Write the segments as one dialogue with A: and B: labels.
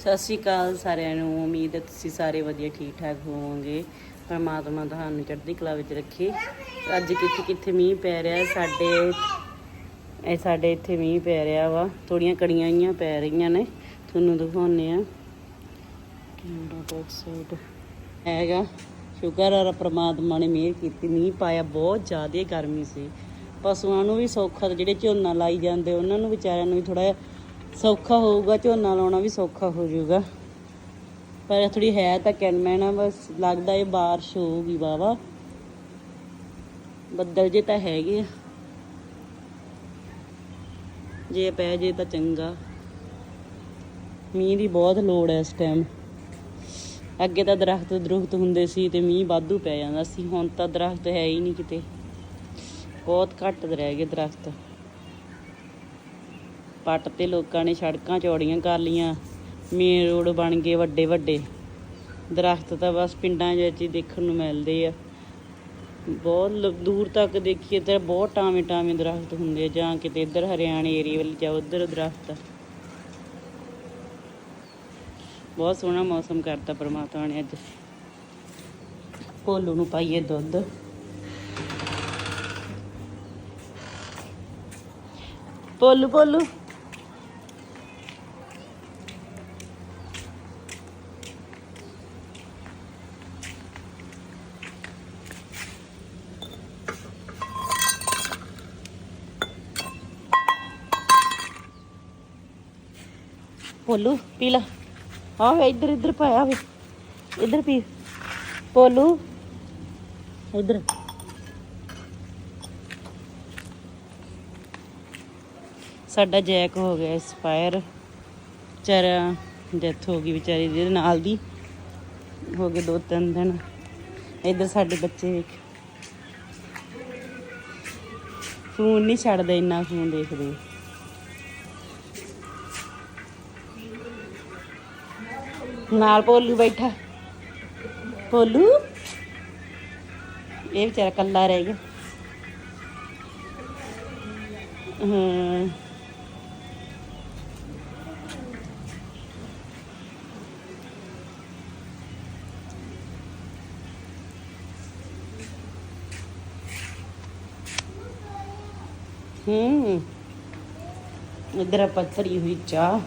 A: ਸਤਿ ਸ਼੍ਰੀ ਅਕਾਲ ਸਾਰਿਆਂ ਨੂੰ, ਉਮੀਦ ਹੈ ਤੁਸੀਂ ਸਾਰੇ ਵਧੀਆ ਠੀਕ ਠਾਕ ਹੋਵੋਗੇ। ਪਰਮਾਤਮਾ ਤੁਹਾਨੂੰ ਚੜ੍ਹਦੀ ਕਲਾ ਵਿੱਚ ਰੱਖੇ। ਅੱਜ ਕਿੱਥੇ ਕਿੱਥੇ ਮੀਂਹ ਪੈ ਰਿਹਾ, ਸਾਡੇ ਇਹ ਸਾਡੇ ਇੱਥੇ ਮੀਂਹ ਪੈ ਰਿਹਾ ਵਾ। ਥੋੜੀਆਂ ਕੜੀਆਂ ਆਈਆਂ ਪੈ ਰਹੀਆਂ ਨੇ, ਤੁਹਾਨੂੰ ਦਿਖਾਉਂਦੇ ਆ ਕੈਮਰਾ ਬੈਕ ਹੈਗਾ। ਸ਼ੁਕਰ ਹੈ ਪਰਮਾਤਮਾ ਨੇ ਮਿਹਰ ਕੀਤੀ। ਮੀਂਹ ਪਾਇਆ, ਬਹੁਤ ਜ਼ਿਆਦਾ ਗਰਮੀ ਸੀ। ਪਸ਼ੂਆਂ ਨੂੰ ਵੀ ਸੌਖਾ, ਜਿਹੜੇ ਝੋਨਾ ਲਾਈ ਜਾਂਦੇ, ਉਹਨਾਂ ਨੂੰ ਵਿਚਾਰਿਆਂ ਨੂੰ ਵੀ ਥੋੜਾ ਸੌਖਾ ਹੋਊਗਾ, ਝੋਨਾ ਲਾਉਣਾ ਵੀ ਸੌਖਾ ਹੋ ਜਾਊਗਾ। ਪਰ ਥੋੜੀ ਹੈ ਤਾਂ ਕੈਨਮੈਨ ਆ ਬਸ ਲੱਗਦਾ ਇਹ ਬਾਰਿਸ਼ ਹੋਊਗੀ ਵਾਵਾ ਬੱਦਲ ਜੇ ਤਾਂ ਹੈਗੇ ਆ। ਜੇ ਪੈ ਜੇ ਤਾਂ ਚੰਗਾ। ਮੀਂਹ ਦੀ ਬਹੁਤ ਲੋੜ ਹੈ ਇਸ ਟਾਈਮ ਅੱਗੇ ਤਾਂ ਦਰਖਤ ਦਰੁਖਤ ਹੁੰਦੇ ਸੀ ਤੇ ਮੀਂਹ ਵਾਧੂ ਪੈ ਜਾਂਦਾ ਸੀ, ਹੁਣ ਤਾਂ ਦਰਖਤ ਹੈ ਹੀ ਨਹੀਂ ਕਿਤੇ। ਬਹੁਤ ਘੱਟ ਰਹਿ ਗਏ ਦਰਖਤ। ਪੱਟ ਤੇ ਲੋਕਾਂ ਨੇ ਸੜਕਾਂ ਚੌੜੀਆਂ ਕਰ ਲੀਆਂ ਮੇਨ ਰੋਡ ਬਣ ਗਏ ਵੱਡੇ ਵੱਡੇ। ਦਰਖਤ ਤਾਂ ਬਸ ਪਿੰਡਾਂ ਵਿੱਚ ਹੀ ਦੇਖਣ ਨੂੰ ਮਿਲਦੇ ਆ। ਬਹੁਤ ਦੂਰ ਤੱਕ ਦੇਖੀਏ ਤਾਂ ਬਹੁਤ ਟਾਵੇਂ ਟਾਵੇਂ ਦਰਖਤ ਹੁੰਦੇ ਆ, ਜਾਂ ਕਿਤੇ ਇੱਧਰ ਹਰਿਆਣੇ ਏਰੀਆ ਵੱਲ ਜਾ ਉੱਧਰ ਦਰਖਤ ਬਹੁਤ ਸੋਹਣਾ ਮੌਸਮ ਕਰਤਾ ਪਰਮਾਤਮਾ ਨੇ ਅੱਜ। ਭੋਲੂ ਨੂੰ ਪਾਈਏ ਦੁੱਧ। ਭੋਲੂ ਭੋਲੂ। ਪੋਲੂ, ਪੀ ਲਾ। ਆ ਵੇ, ਇੱਧਰ ਇੱਧਰ ਪਾਇਆ ਵੇ। ਇੱਧਰ ਪੀ। ਭੋਲੂ ਇੱਧਰ। ਸਾਡਾ ਜੈਕ ਹੋ ਗਿਆ ਐਕਸਪਾਇਰ। ਵਿਚਾਰਾ ਡੈਥ ਹੋ ਗਈ ਵਿਚਾਰੀ ਦੀ ਨਾਲ ਦੀ। ਹੋ ਗਏ ਦੋ, ਤਿੰਨ ਦਿਨ। ਇੱਧਰ ਸਾਡੇ ਬੱਚੇ ਵੇਖ। ਫੋਨ ਨਹੀਂ ਛੱਡਦੇ, ਇੰਨਾ ਫੋਨ ਦੇਖਦੇ। ਨਾਲ ਭੋਲੂ ਬੈਠਾ। ਭੋਲੂ ਇਹ ਵਿਚਾਰਾ ਕੱਲਾ ਰਹਿ ਗਿਆ। ਹਾਂ। ਹੂੰ। ਇਧਰ ਪੱਥਰੀ ਹੋਈ ਚਾਹ।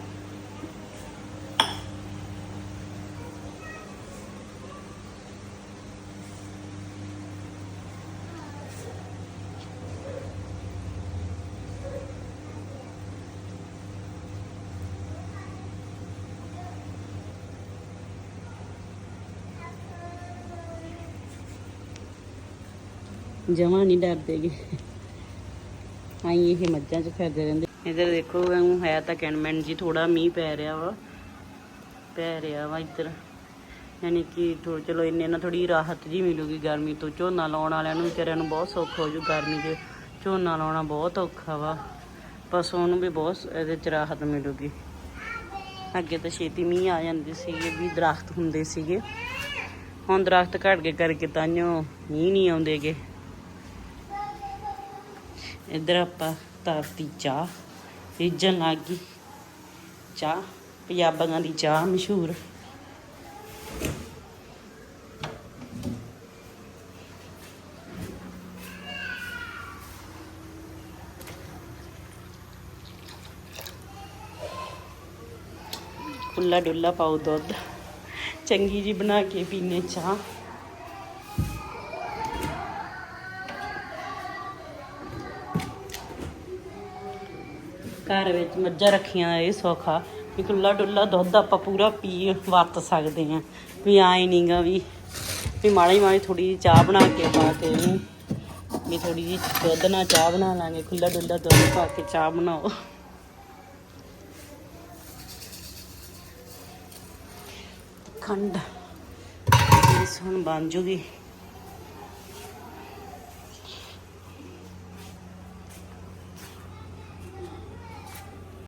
A: ਜਮਾ ਨਹੀਂ ਡਰਦੇਗੇ ਆਈ ਇਹ ਮੱਝਾਂ 'ਚ ਫਿਰਦੇ ਰਹਿੰਦੇ। ਇਧਰ ਦੇਖੋ, ਐਂ ਹੈ ਤਾਂ ਕੈਨਮੈਂਟ ਜੀ ਥੋੜਾ ਮੀਂਹ ਪੈ ਰਿਹਾ ਵਾ। ਪੈ ਰਿਹਾ ਵਾ ਇੱਧਰ। ਯਾਨੀ ਕਿ ਥੋੜਾ ਚਲੋ ਇੰਨੇ ਨਾਲ ਥੋੜੀ ਰਾਹਤ ਜੀ ਮਿਲੂਗੀ ਗਰਮੀ ਤੋਂ। ਝੋਨਾ ਲਾਉਣ ਵਾਲਿਆਂ ਨੂੰ ਵਿਚਾਰਿਆਂ ਨੂੰ ਬਹੁਤ ਸੌਖਾ ਹੋ ਜੂ ਗਰਮੀ 'ਚ। ਝੋਨਾ ਲਾਉਣਾ ਬਹੁਤ ਔਖਾ ਵਾ। ਪਸ਼ੂਆਂ ਨੂੰ ਵੀ ਬਹੁਤ ਇਹਦੇ 'ਚ ਰਾਹਤ ਮਿਲੂਗੀ। ਅੱਗੇ ਤਾਂ ਛੇਤੀ ਮੀਂਹ ਆ ਜਾਂਦੇ ਸੀਗੇ, ਵੀ ਦਰਖਤ ਹੁੰਦੇ ਸੀਗੇ। ਹੁਣ ਦਰਖਤ ਘਟ ਗਏ ਕਰਕੇ ਤਾਂਿਓ ਮੀਂਹ ਨਹੀਂ ਆਉਂਦੇਗੇ ਇੱਧਰ ਆਪਾਂ ਤਰਤੀ ਚਾਹ ਰੀਜਨ ਲੱਗ ਗਈ। ਚਾਹ, ਪੰਜਾਬੀਆਂ ਦੀ ਚਾਹ ਮਸ਼ਹੂਰ। ਖੁੱਲਾ ਡੁੱਲਾ ਪਾਓ ਦੁੱਧ। ਚੰਗੀ ਜੀ ਬਣਾ ਕੇ ਪੀਨੇ ਚਾਹ। ਘਰ ਵਿੱਚ ਮੱਝਾਂ ਰੱਖੀਆਂ ਇਹ ਸੌਖਾ ਵੀ ਖੁੱਲਾ ਡੁੱਲਾ ਦੁੱਧ ਆਪਾਂ ਪੂਰਾ ਪੀ ਵਰਤ ਸਕਦੇ ਆ ਵੀ ਆਏ ਨਹੀਂਗਾ ਵੀ ਵੀ ਮਾੜੀ ਮਾੜੀ ਥੋੜੀ ਜਿਹੀ ਚਾਹ ਬਣਾ ਕੇ ਪਾ ਕੇ ਇਹਨੂੰ ਵੀ ਥੋੜੀ ਜਿਹੀ ਦੁੱਧ ਨਾਲ ਚਾਹ ਬਣਾ ਲਾਂਗੇ ਖੁੱਲਾ ਡੁੱਲਾ ਦੁੱਧ ਪਾ ਕੇ ਚਾਹ ਬਣਾਓ। ਖੰਡ। ਇਸ ਹੁਣ ਬਣ ਜੂਗੀ।